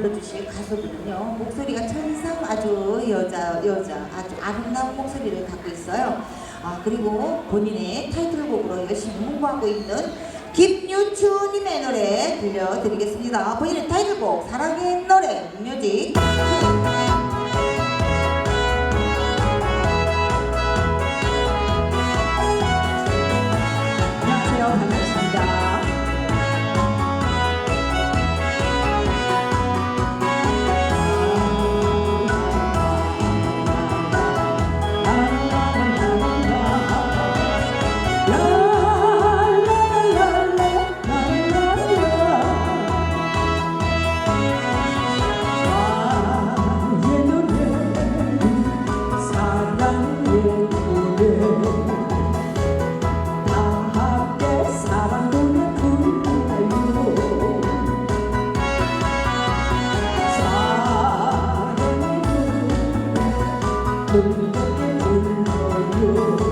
불러주실 가수분은요 목소리가 천상 아주 여자 여자 아주 아름다운 목소리를 갖고 있어요. 아 그리고 본인의 타이틀곡으로 열심히 홍보하고 있는 김유추님의 노래 들려드리겠습니다. 본인의 타이틀곡 사랑의 노래 뮤직. Thank you.